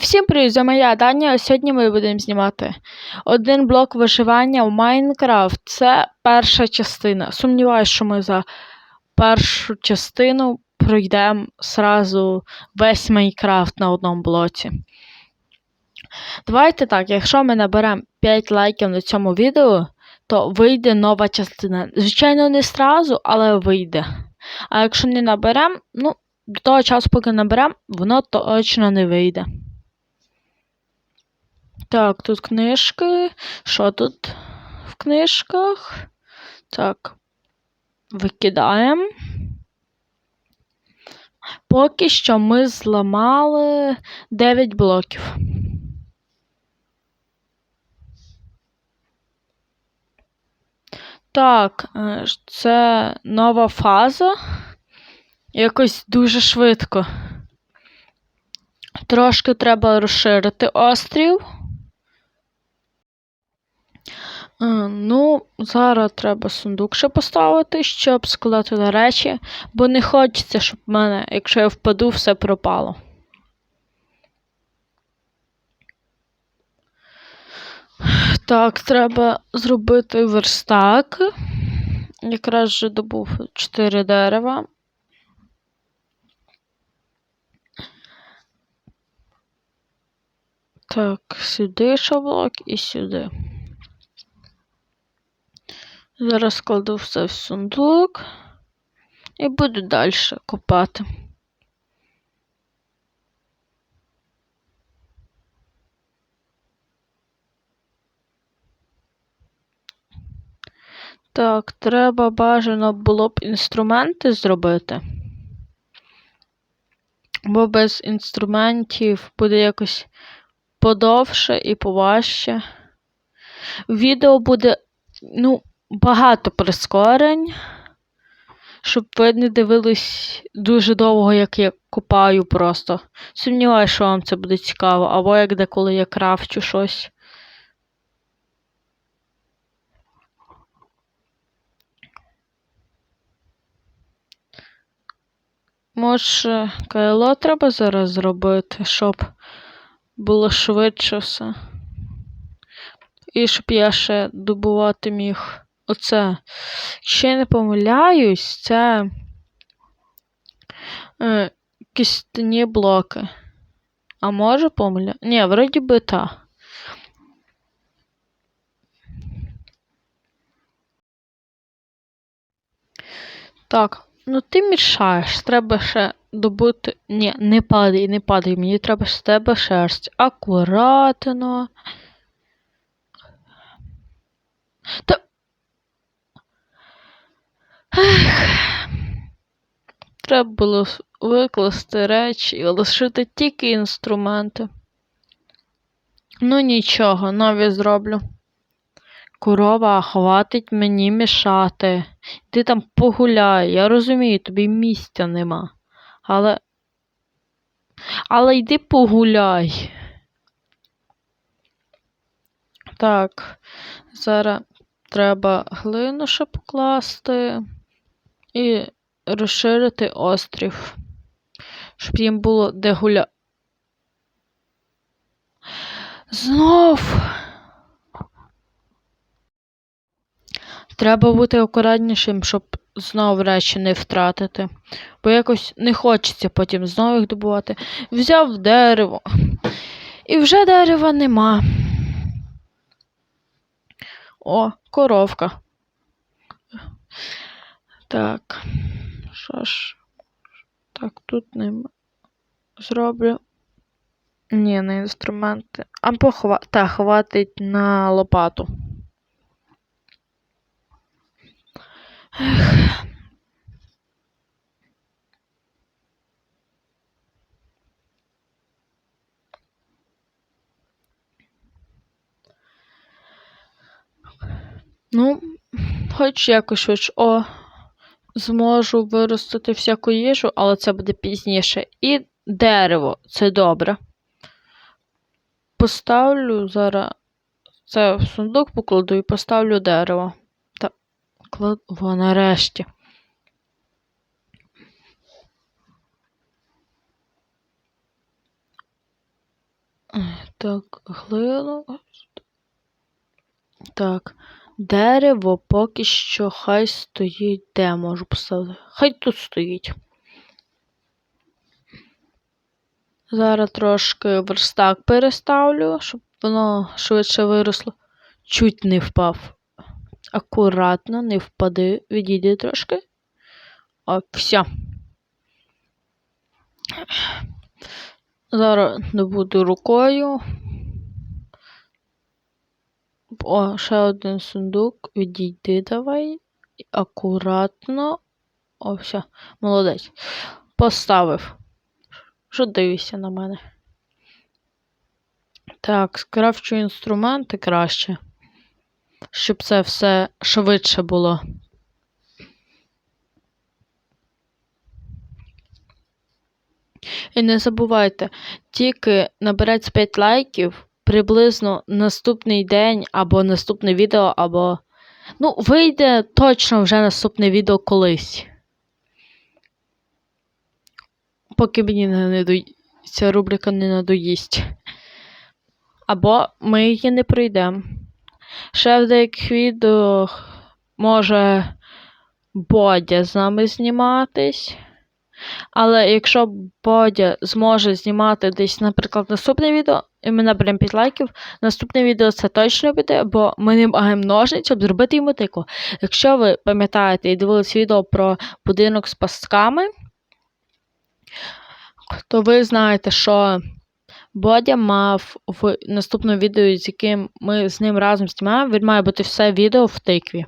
Всім привіт, за моя Даня. Сьогодні ми будемо знімати один блок виживання в Майнкрафт. Це перша частина. Сумніваюсь, що ми за першу частину пройдемо сразу весь Майнкрафт на одному блоці. Давайте так, якщо ми наберемо 5 лайків на цьому відео, то вийде нова частина. Звичайно, не сразу, але вийде. А якщо не наберемо, ну, до того часу, поки наберемо, воно точно не вийде. Так, тут книжки. Що тут в книжках? Так. Викидаємо. Поки що ми зламали 9 блоків. Так, е, це нова фаза. Якось дуже швидко. Трошки треба розширити острів. Е, Ну, зараз треба сундук ще поставити, щоб складати туди речі, бо не хочеться, щоб в мене, якщо я впаду, все пропало. Так, треба зробити верстак. Якраз вже добув 4 дерева. Так, сюди шаблок і сюди. Зараз кладу все в сундук і буду далі копати. Так, треба бажано було б інструменти зробити. Бо без інструментів буде якось подовше і поважче. Відео буде, ну, багато прискорень, щоб ви не дивились дуже довго, як я копаю просто. Сумніваюся, що вам це буде цікаво, або як деколи я крафчу щось. Може, кайло треба зараз зробити, щоб було швидше все. І щоб я ще добувати міг оце. Ще я не помиляюсь, це е, кістяні блоки. А може помиля? Ні, вроді би та. Так, ну ти мішаєш. Треба ще добути. Ні, не падай, не падай. Мені треба з тебе шерсть. Акуратно. Та... Треба було викласти речі і лишити тільки інструменти. Ну нічого, нові зроблю. Корова, хватить мені мішати. Ти там погуляй. Я розумію, тобі місця нема. Але. Але йди погуляй. Так, зараз треба глину ще покласти і розширити острів, щоб їм було де гуля. Знов. Треба бути акуратнішим, щоб знов речі не втратити. Бо якось не хочеться потім знову їх добувати. Взяв дерево. І вже дерева нема. О, коровка. Так. Що ж? Так, тут нема. Зроблю. Ні, не інструменти. А похва... Та, хватить на лопату. Ех. Ну, хоч якось швидше. О, зможу виростити всяку їжу, але це буде пізніше. І дерево це добре. Поставлю зараз це в сундук покладу і поставлю дерево. Та клад... Во, нарешті. Так, глину. Так. Дерево поки що хай стоїть. Де можу поставити? Хай тут стоїть. Зараз трошки верстак переставлю, щоб воно швидше виросло. Чуть не впав. Акуратно, не впади, відійди трошки. О, все. Зараз не буду рукою. О, ще один сундук. Відійди давай. Акуратно. О, все, молодець. Поставив. Що дивишся на мене? Так, скрафчу інструменти краще. Щоб це все швидше було. І не забувайте, тільки набереться 5 лайків приблизно наступний день або наступне відео, або. Ну, вийде точно вже наступне відео колись. Поки мені не надоїсть. Ця рубрика не надоїсть. Або ми її не пройдемо. Ще в деяких відео може Бодя з нами зніматись. Але якщо Бодя зможе знімати десь, наприклад, наступне відео, і ми наберемо 5 лайків, наступне відео це точно буде, бо ми не маємо ножниць, щоб зробити йому тику. Якщо ви пам'ятаєте і дивились відео про будинок з пастками, то ви знаєте, що Бодя мав в наступному відео, з яким ми з ним разом знімаємо, він має бути все відео в тикві.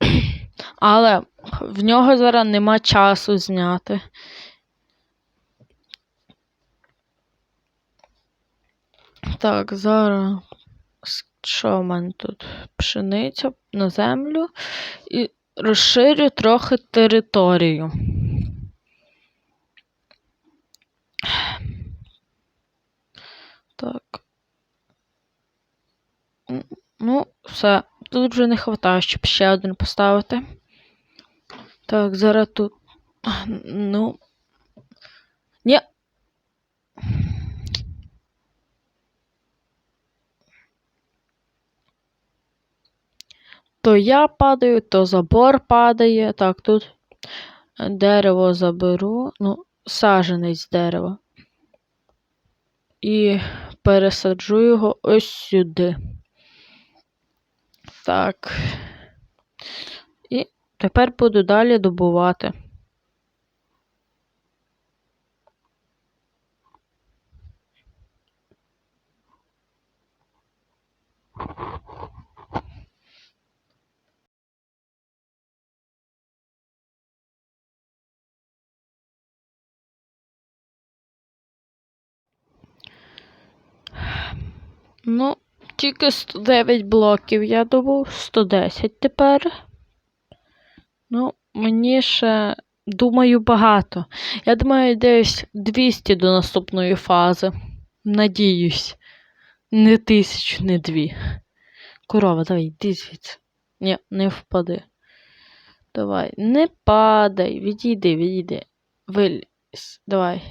Але в нього зараз нема часу зняти. Так, зараз що в мене тут? Пшениця на землю і розширю трохи територію. Так. Ну, все. Тут вже не вистачає, щоб ще один поставити. Так, зараз тут. Ну. Ні. То я падаю, то забор падає. Так, тут дерево заберу. Ну, саженець дерева. І пересаджу його ось сюди. Так. Тепер буду далі добувати. Ну, тільки 109 блоків я добув, 110 тепер. Ну, мені ще, думаю, багато. Я думаю, десь 200 до наступної фази. Надіюсь. Не тисячу, не дві. Корова, давай, йди звідси. Ні, не впади. Давай, не падай, відійди, відійди. Вилізь, давай.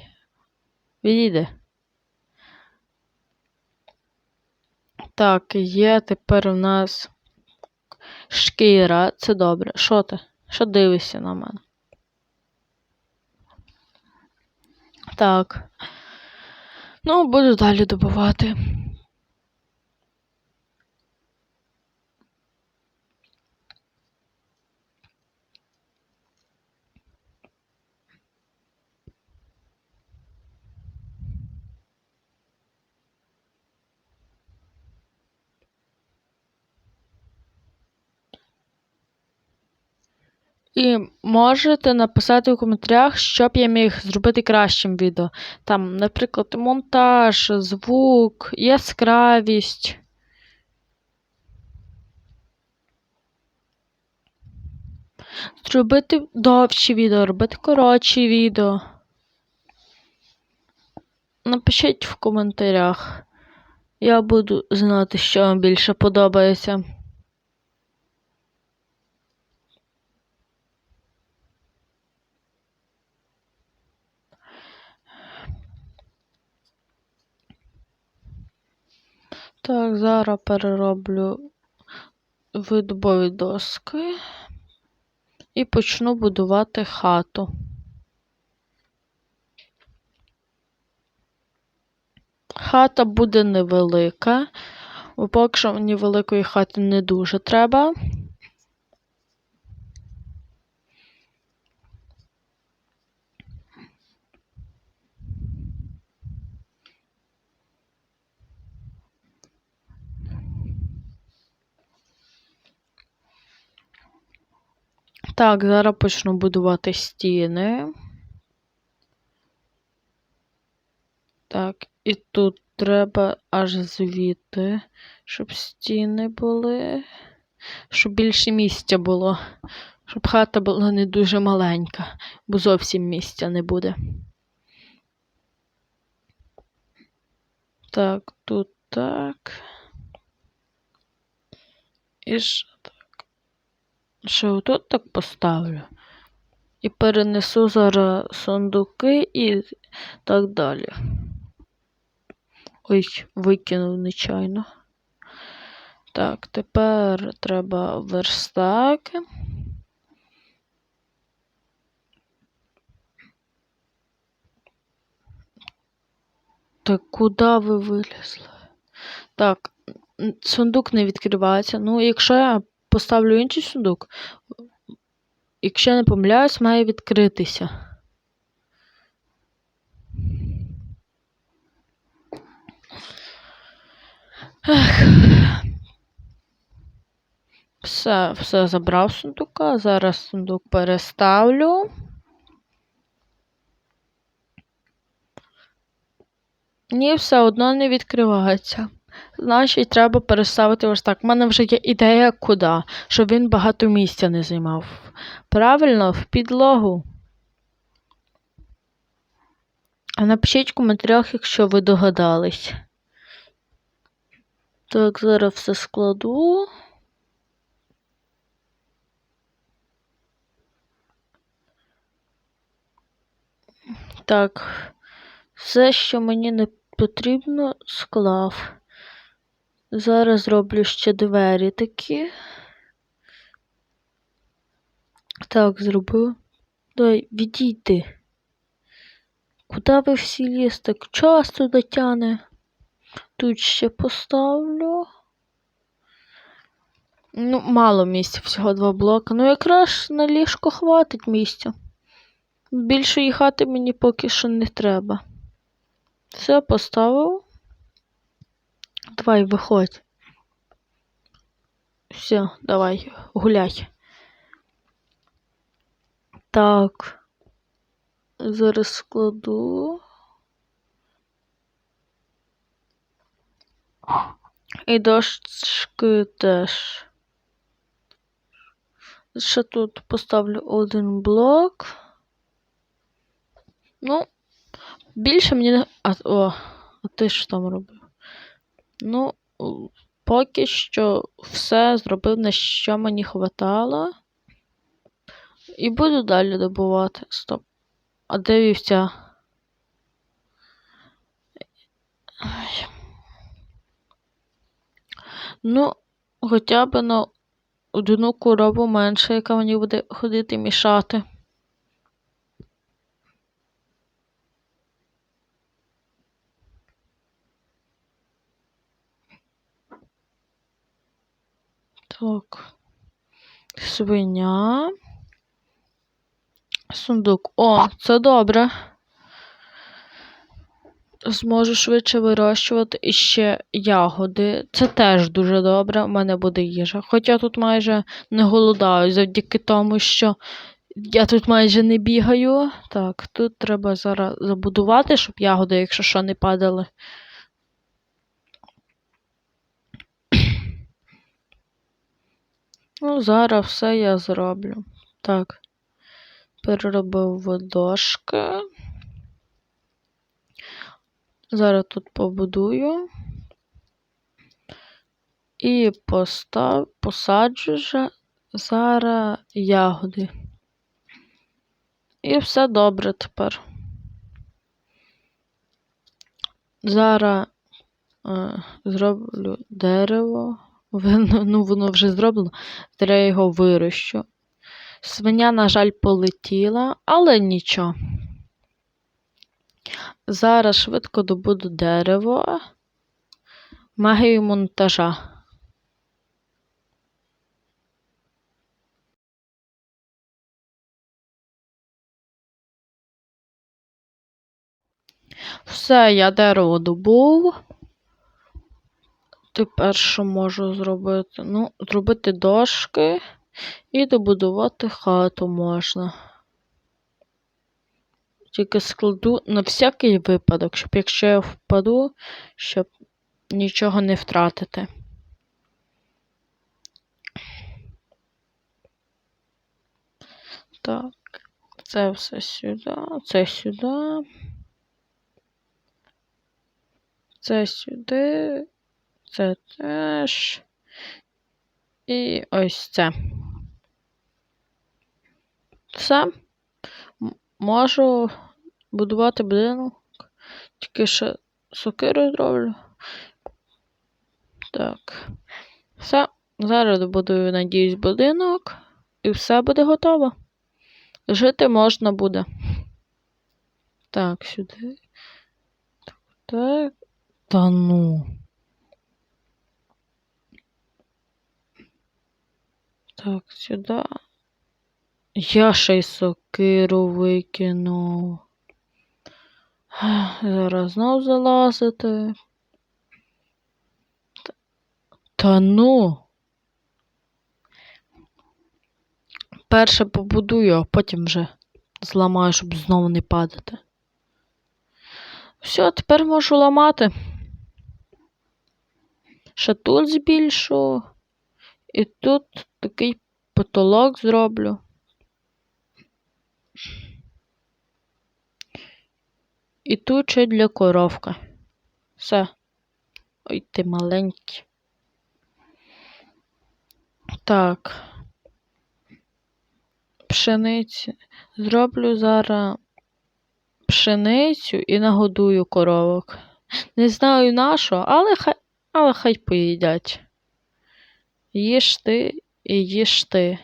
Відійди. Так, є тепер у нас шкіра. Це добре. Що ти? Що дивишся на мене? Так. Ну, буду далі добувати. І можете написати в коментарях, що б я міг зробити кращим відео. Там, наприклад, монтаж, звук, яскравість. Зробити довші відео, робити коротші відео. Напишіть в коментарях. Я буду знати, що вам більше подобається. Так, зараз перероблю в доски і почну будувати хату. Хата буде невелика, бо поки що мені великої хати не дуже треба. Так, зараз почну будувати стіни. Так, і тут треба аж звідти, щоб стіни були, щоб більше місця було, щоб хата була не дуже маленька, бо зовсім місця не буде. Так, тут так. І ще так. Ще отут так поставлю. І перенесу зараз сундуки і так далі. Ой, викинув нечайно. Так, тепер треба верстаки. Так, куди ви вилізли? Так, сундук не відкривається. Ну, якщо я поставлю інший сундук, якщо я не помиляюсь, має відкритися. Ех. Все, все забрав сундука. Зараз сундук переставлю. Ні, все одно не відкривається. Значить, треба переставити ось так. У мене вже є ідея куди, щоб він багато місця не займав. Правильно, в підлогу. А напишіть в коментарях, якщо ви догадались. Так, зараз все складу. Так, все, що мені не потрібно, склав. Зараз зроблю ще двері такі. Так, зробив. Дай, відійди. Куди ви всі лізете? Час туди тяне. Тут ще поставлю. Ну, мало місця, всього два блоки. Ну, якраз на ліжко хватить місця. Більшої хати мені поки що не треба. Все, поставив. Давай, виходь. Все, давай, гуляй. Так. Зараз складу. І дошки теж. Ще тут поставлю один блок. Ну, більше мені не. А, о, а ти що там робив? Ну, поки що все зробив, на що мені хватало. І буду далі добувати. Стоп. А де вівця? Ну, хоча б на одну корову менше, яка мені буде ходити мішати. Так. Свиня. Сундук. О, це добре. Зможу швидше вирощувати іще ягоди. Це теж дуже добре. У мене буде їжа. Хоча тут майже не голодаю завдяки тому, що я тут майже не бігаю. Так, тут треба зараз забудувати, щоб ягоди, якщо що, не падали. Ну, зараз все я зроблю. Так. Переробив в дошки. Зараз тут побудую. І постав, посаджу же зараз ягоди. І все добре тепер. Зараз е, зроблю дерево. Ну, воно вже зроблено. Треба його вирощу. Свиня, на жаль, полетіла, але нічого. Зараз швидко добуду дерево. Магію монтажа. Все, я дерево добув. Тепер що можу зробити? Ну, зробити дошки і добудувати хату можна. Тільки складу на всякий випадок, щоб якщо я впаду, щоб нічого не втратити. Так, це все сюди, це сюди. Це сюди, це теж. І ось це. Все. Можу будувати будинок. Тільки ще сокиру зроблю. Так. Все. Зараз добудую, надіюсь, будинок. І все буде готово. Жити можна буде. Так, сюди. Так, так. Та ну. Так, сюди. Я ще й сокиру викинув. Зараз знов залазити. Та- ну. Перше побудую, а потім вже зламаю, щоб знову не падати. Все, тепер можу ламати. Ще тут збільшу. І тут такий потолок зроблю. І тут ще для коровка. Все. Ой, ти маленький. Так. Пшениці. Зроблю зараз пшеницю і нагодую коровок. Не знаю на що, але хай, але хай поїдять. Їж ти і їж ти.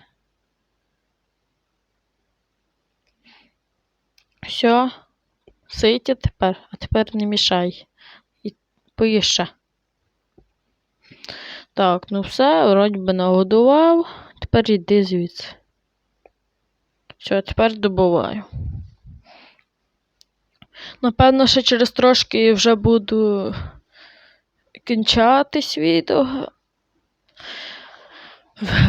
Все, ситі тепер, а тепер не мішай. І поїж. Так, ну все, вроді би нагодував. Тепер йди звідси. Все, тепер добуваю. Напевно, ще через трошки вже буду кінчатись відео.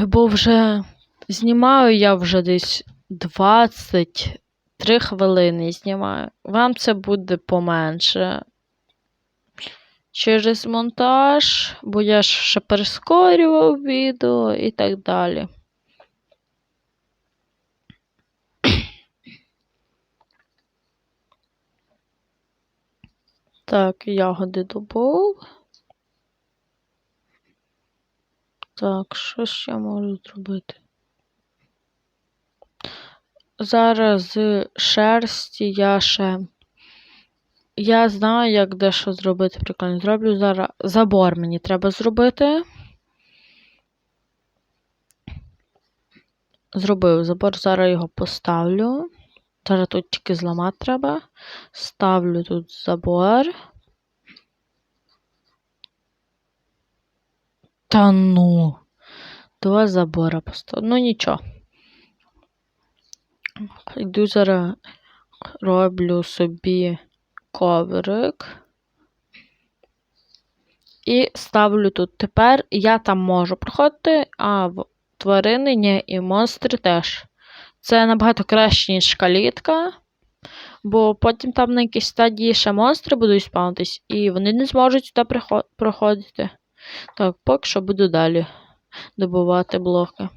Бо вже знімаю я вже десь 23 хвилини знімаю. Вам це буде поменше. Через монтаж, бо я ще перескорював відео і так далі. Так, ягоди добув. Так, що ще можу зробити? Зараз з шерсті я ще. Я знаю, як дещо зробити прикольно. Зроблю зараз забор мені треба зробити. Зробив забор, зараз його поставлю. Зараз тут тільки зламати треба. Ставлю тут забор. Та ну. Два забора поставлю. Ну нічого. Йду зараз роблю собі коврик. І ставлю тут. Тепер я там можу проходити, а тварини ні, і монстри теж. Це набагато краще, ніж калітка. Бо потім там на якійсь стадії ще монстри будуть спавнитись, і вони не зможуть сюди проходити. Так, поки що буду далі добувати блоки.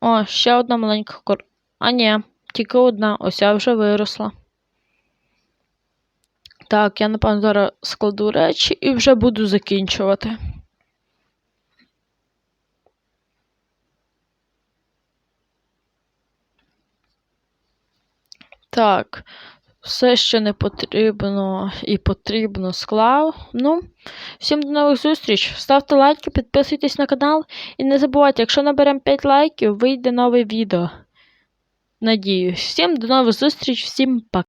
О, ще одна маленька кор. А ні, тільки одна, ось я вже виросла. Так, я напевно зараз складу речі і вже буду закінчувати. Так, все, що не потрібно і потрібно склав. Ну, всім до нових зустріч. Ставте лайки, підписуйтесь на канал і не забувайте, якщо наберемо 5 лайків, вийде нове відео. Надіюсь. Всім до нових зустріч, всім пока.